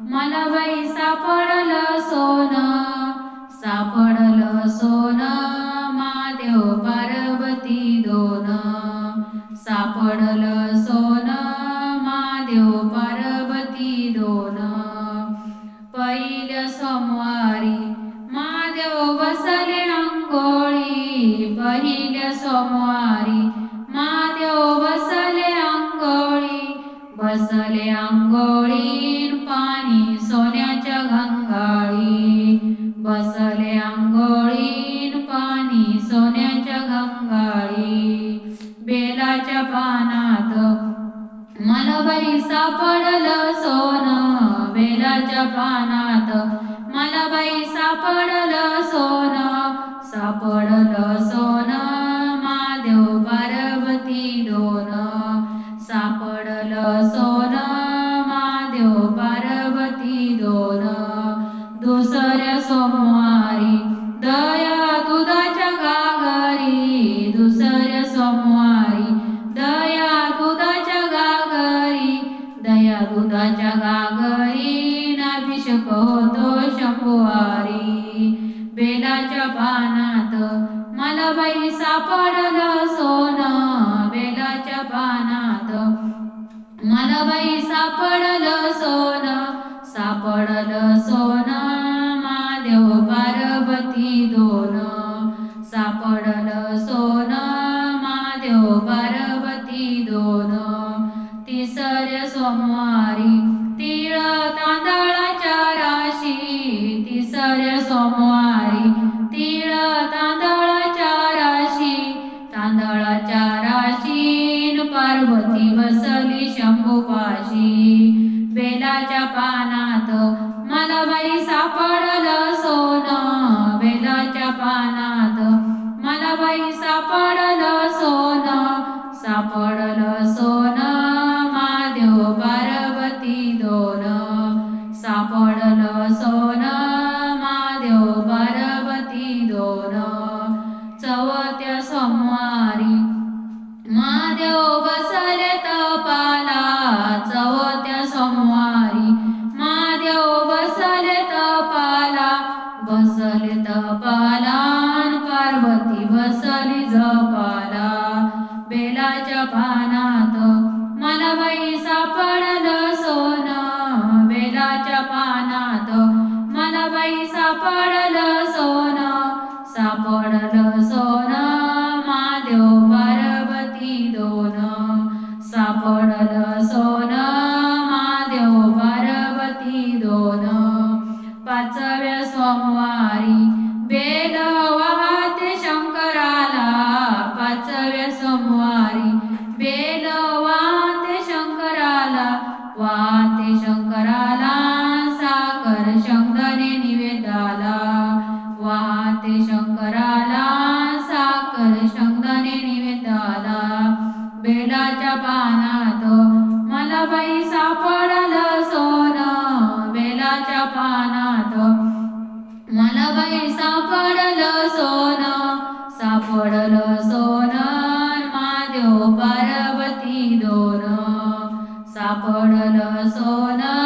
मला बाई सापडलं सोन सापडलं सोन महादेव पार्वती दोन. सापडलं सोन महादेव पार्वती दोन. पहिल्या सोमवारी महादेव बसले अंगोळी पहिल्या सोमवारी महादेव बसले अंगोळी बसले अंगोळी पानात मलबाई सापडलं सोन वेलाच्या पानात मलबाई सापड दया दुधाच्या गागरी नाभिषेक होतो बेलाच्या पानात मला बाई सापडलं सोन. बेलाच्या पानात मला बाई सापडलं सोन. सापडलं सोन. महादेव पार्वती दोन. सोमवारी. तिळ तांदळाच्या राशी तिसऱ्या सोमवारी. तिळ तांदळाच्या राशी तांदळाच्या राशीन पार्वती बसली शंभूपाशी. बेलाच्या पानात मला बाई सापडलं सो बसले पार्वती बसली जपाला बेलाच्या पानात मला बाई सापडलं सोन. बेलाच्या पानात मला बाई सापडलं सोन. सापडलं सोन महादेव पार्वती दोन. सापडलं सोन महादेव पार्वती दोन. पाचव्या सोमवारी वाते शंकराला साकर शंकरने निवेदाला. वाते शंकराला साकर शंकरने निवेदाला. बेलाच्या पानात मला बाई सापडलं सोन. बेलाच्या पानात मला बाई सापडलं सोन. सापडलं सोन महादेव पार्वती दोन. सापडल सोना